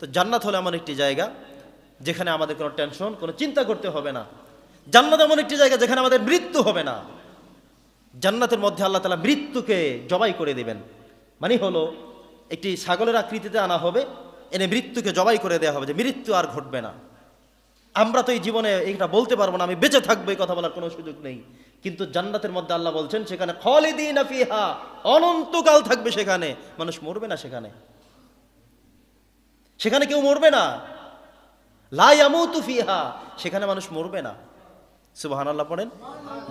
তো জান্নাত হলো এমন একটি জায়গা যেখানে আমাদের কোনো টেনশন কোনো চিন্তা করতে হবে না। জান্নাত এমন একটি জায়গা যেখানে আমাদের মৃত্যু হবে না। জান্নাতের মধ্যে আল্লাহ তালা মৃত্যুকে জবাই করে দিবেন। মানে হলো, একটি ছাগলের আকৃতিতে আনা হবে, এনে মৃত্যুকে জবাই করে দেওয়া হবে যে মৃত্যু আর ঘটবে না। আমরা তো এই জীবনে এটা বলতে পারব না, আমি বেঁচে থাকব, এই কথা বলার কোনো সুযোগ নেই। কিন্তু জান্নাতের মধ্যে আল্লাহ বলছেন, সেখানে খলিদিন অনন্তকাল থাকবে সেখানে। মানুষ মরবে না সেখানে। সেখানে কেউ মরবে না। লাইয়ামুতু ফিহা, সেখানে মানুষ মরবে না। সুবাহান আল্লাহ পড়েন,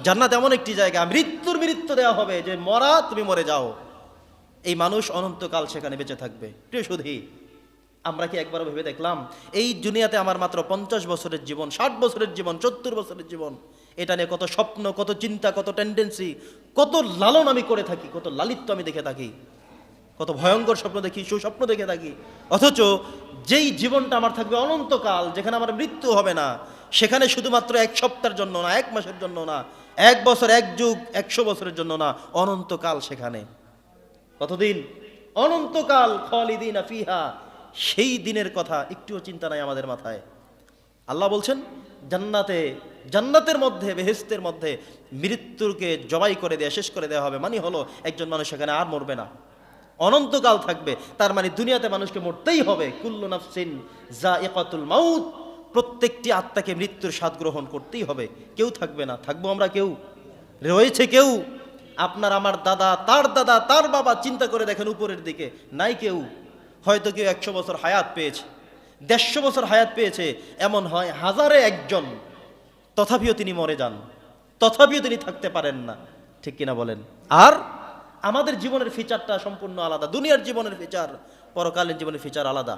জান্নাত এমন একটি জায়গা, মৃত্যুর মৃত্যু দেওয়া হবে যে মরা, তুমি মরে যাও। এই মানুষ অনন্তকাল সেখানে বেঁচে থাকবে। প্রিয় সুধী, আমরা কি একবার ভেবে দেখলাম? এই দুনিয়াতে আমার মাত্র পঞ্চাশ বছরের জীবন, ষাট বছরের জীবন, সত্তর বছরের জীবন। এটা নিয়ে কত স্বপ্ন, কত চিন্তা, কত টেন্ডেন্সি কত লালন আমি করে থাকি, কত লালিত্য আমি দেখে থাকি। কত ভয়ঙ্কর স্বপ্ন দেখি সুস্বপ্ন দেখে থাকি। অথচ যেই জীবনটা আমার থাকবে অনন্তকাল, যেখানে আমার মৃত্যু হবে না, সেখানে শুধুমাত্র এক সপ্তাহের জন্য না, এক মাসের জন্য না, এক বছর, এক যুগ, একশো বছরের জন্য না, অনন্তকাল সেখানে। কতদিন? অনন্তকাল খলিদিন ফিহা। সেই দিনের কথা একটুও চিন্তা নাই আমাদের মাথায়। আল্লাহ বলছেন, জান্নাতে, জান্নাতের মধ্যে বেহেস্তের মধ্যে মৃত্যুকে জবাই করে দেওয়া শেষ করে দেওয়া হবে। মানে হলো, একজন মানুষ সেখানে আর মরবে না। অনন্তকাল থাকবে। তার মানে দুনিয়াতে মানুষকে মরতেই হবে। কুল্লু নাফসিন যা একাতুল মাউত। প্রত্যেকটি আত্মাকে মৃত্যুর স্বাদ গ্রহণ করতেই হবে। কেউ থাকবে না। থাকব আমরা কেউ? রয়েছে কেউ? আপনার আমার দাদা, তার দাদা, তার বাবা, চিন্তা করে দেখেন উপরের দিকে। নাই কেউ? হয়তো কেউ একশো বছর হায়াত পেয়েছে। দেড়শো বছর হায়াত পেয়েছে। এমন হয় হাজারে একজন। তথাপিও তিনি মরে যান। তথাপিও তিনি থাকতে পারেন না। ঠিক কিনা বলেন? আর আমাদের জীবনের ফিচারটা সম্পূর্ণ আলাদা। দুনিয়ার জীবনের ফিচার পরকালীন জীবনের ফিচার আলাদা।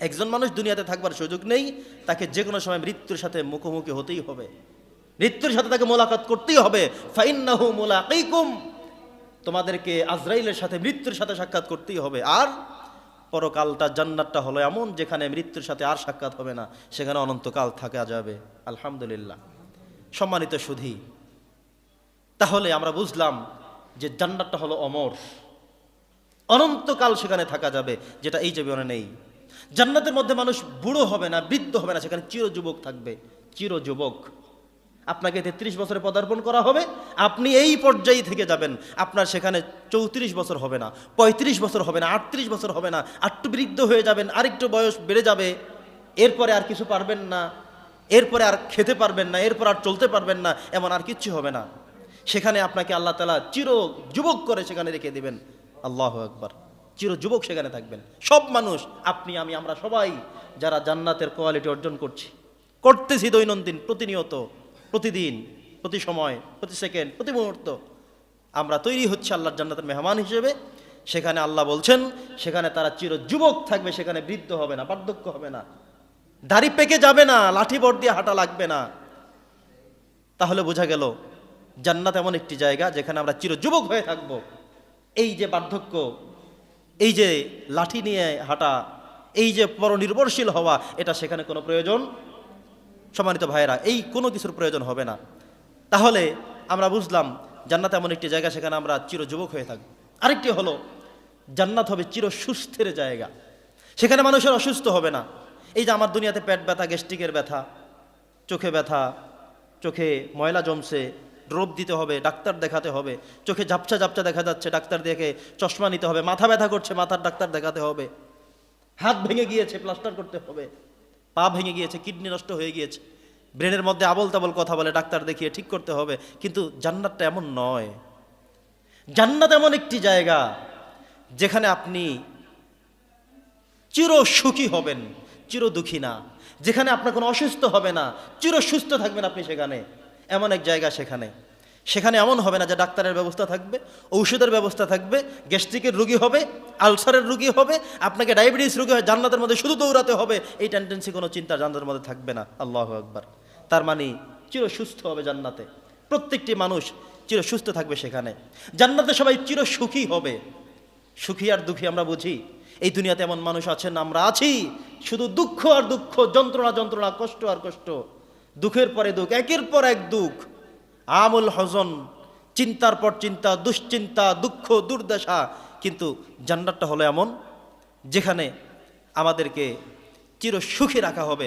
একজন মানুষ দুনিয়াতে থাকবার সুযোগ নেই, তাকে যে কোনো সময় মৃত্যুর সাথে মুখোমুখি হতেই হবে। মৃত্যুর সাথে তাকে মোলাকাত করতেই হবে। ফাইন্নাহু মুলাকিকুম। তোমাদেরকে আজরাইলের সাথে, মৃত্যুর সাথে সাক্ষাৎ করতেই হবে। আর পরকালটা, জান্নাতটা হলো এমন যেখানে মৃত্যুর সাথে আর সাক্ষাৎ হবে না। সেখানে অনন্তকাল থাকা যাবে। আলহামদুলিল্লাহ। সম্মানিত সুধী, তাহলে আমরা বুঝলাম যে জান্নাতটা হলো অমর। অনন্তকাল সেখানে থাকা যাবে, যেটা এই জীবনে নেই। জান্নাতের মধ্যে মানুষ বুড়ো হবে না, বৃদ্ধ হবে না, সেখানে চির যুবক থাকবে, চির যুবক। আপনাকে তেত্রিশ বছরে পদার্পণ করা হবে, আপনি এই পর্যায়ে থেকে যাবেন, আপনার সেখানে চৌত্রিশ বছর হবে না, পঁয়ত্রিশ বছর হবে না, আটত্রিশ বছর হবে না আটটু বৃদ্ধ হয়ে যাবেন, আরেকটু বয়স বেড়ে যাবে, এরপরে আর কিছু পারবেন না, এরপরে আর খেতে পারবেন না, এরপর আর চলতে পারবেন না, এমন আর কিচ্ছু হবে না। সেখানে আপনাকে আল্লাহ তালা চির যুবক করে সেখানে রেখে দেবেন। আল্লাহ একবার চির যুবক সেখানে থাকবেন। সব মানুষ, আপনি, আমি, আমরা সবাই যারা জান্নাতের কোয়ালিটি অর্জন করছি, করতেছি দৈনন্দিন, প্রতিনিয়ত, প্রতিদিন, প্রতি সময়, প্রতি সেকেন্ড, প্রতি মুহূর্ত, আমরা তৈরি হচ্ছে আল্লাহর জান্নাতের মেহমান হিসেবে। সেখানে আল্লাহ বলছেন, সেখানে তারা চির যুবক থাকবে, সেখানে বৃদ্ধ হবে না, বার্ধক্য হবে না। দাড়ি পেকে যাবে না, লাঠি বট দিয়ে হাঁটা লাগবে না। তাহলে বোঝা গেল জান্নাত এমন একটি জায়গা যেখানে আমরা চির যুবক হয়ে থাকব। এই যে বার্ধক্য, এই যে লাঠি নিয়ে হাঁটা, এই যে পরনির্ভরশীল হওয়া, এটা সেখানে কোনো প্রয়োজন? সম্মানিত ভাইয়েরা, এই কোনো কিছুর প্রয়োজন হবে না। তাহলে আমরা বুঝলাম জান্নাত এমন একটি জায়গা সেখানে আমরা চির যুবক হয়ে থাকব। আরেকটি হলো, জান্নাত হবে চির সুস্থের জায়গা। সেখানে মানুষের অসুস্থ হবে না। এই যে আমার দুনিয়াতে পেট ব্যথা, গ্যাস্ট্রিকের ব্যথা, চোখে ব্যথা, চোখে ময়লা জমছে ড্রপ দিতে হবে, ডাক্তার দেখাতে হবে, চোখে ঝাপসা ঝাপসা দেখা যাচ্ছে, ডাক্তার দেখে চশমা নিতে হবে, মাথা ব্যথা করছে, মাথার ডাক্তার দেখাতে হবে। হাত ভেঙে গিয়েছে, প্লাস্টার করতে হবে। পা ভেঙে গিয়েছে, কিডনি নষ্ট হয়ে গিয়েছে। ব্রেনের মধ্যে আবল তাবল কথা বলে, ডাক্তার দেখিয়ে ঠিক করতে হবে। কিন্তু জান্নাতটা এমন নয়। জান্নাত এমন একটি জায়গা যেখানে আপনি চির সুখী হবেন চির দুঃখী না। যেখানে আপনার কোনো অসুস্থ হবে না চির সুস্থ থাকবেন আপনি সেখানে। এমন এক জায়গা সেখানে। সেখানে এমন হবে না যে ডাক্তারের ব্যবস্থা থাকবে, ঔষধের ব্যবস্থা থাকবে, গ্যাস্ট্রিকের রুগী হবে, আলসারের রুগী হবে, আপনাকে ডায়াবেটিস রুগী হয়, জান্নাতের মধ্যে শুধু দৌড়াতে হবে, এই টেন্ডেন্সি কোনো চিন্তা জান্নাতের মধ্যে থাকবে না, আল্লাহ একবার তার মানে চির সুস্থ হবে জান্নাতে। প্রত্যেকটি মানুষ চির সুস্থ থাকবে সেখানে। জান্নাতে সবাই চির সুখী হবে। সুখী আর দুঃখী আমরা বুঝি, এই দুনিয়াতে এমন মানুষ আছেন, আমরা আছি। শুধু দুঃখ আর দুঃখ, যন্ত্রণা যন্ত্রণা, কষ্ট আর কষ্ট। দুঃখের পরে দুঃখ, একের পর এক দুঃখ। আমুল হজন, চিন্তার পর চিন্তা, দুশ্চিন্তা, দুঃখ, দুর্দশা। কিন্তু জান্নাতটা হলো এমন যেখানে আমাদেরকে চির সুখী রাখা হবে।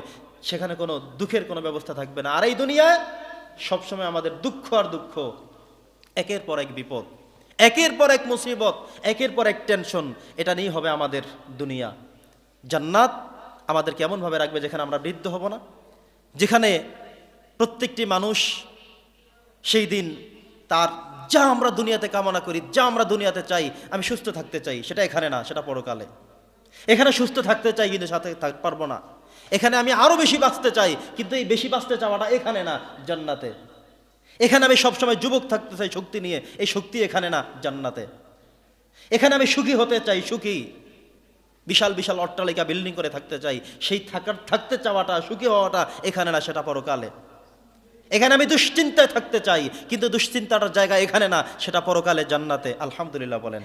সেখানে কোনো দুঃখের কোনো ব্যবস্থা থাকবে না। আর এই দুনিয়ায় সবসময় আমাদের দুঃখ আর দুঃখ, একের পর এক বিপদ, একের পর এক মুসিবত, একের পর এক টেনশন, এটা নিয়েই হবে আমাদের দুনিয়া। জান্নাত আমাদের কেমনভাবে রাখবে যেখানে আমরা বৃদ্ধ হব না, যেখানে প্রত্যেকটি মানুষ সেই দিন তার যা আমরা দুনিয়াতে কামনা করি, যা আমরা দুনিয়াতে চাই, আমি সুস্থ থাকতে চাই, সেটা এখানে না, সেটা পরকালে। এখানে সুস্থ থাকতে চাই, কিন্তু সাথে পারব না। এখানে আমি আরও বেশি বাঁচতে চাই, কিন্তু এই বেশি বাঁচতে চাওয়াটা এখানে না, জান্নাতে। এখানে আমি সবসময় যুবক থাকতে চাই শক্তি নিয়ে, এই শক্তি এখানে না, জান্নাতে। এখানে আমি সুখী হতে চাই, সুখী। বিশাল বিশাল অট্টালিকা বিল্ডিং করে থাকতে চাই, সেই থাকার, থাকতে চাওয়াটা, সুখী হওয়াটা এখানে না, সেটা পরকালে। এখানে আমি দুশ্চিন্তায় থাকতে চাই, কিন্তু দুশ্চিন্তাটার জায়গা এখানে না, সেটা পরকালে জান্নাতে, আলহামদুলিল্লাহ বলেন।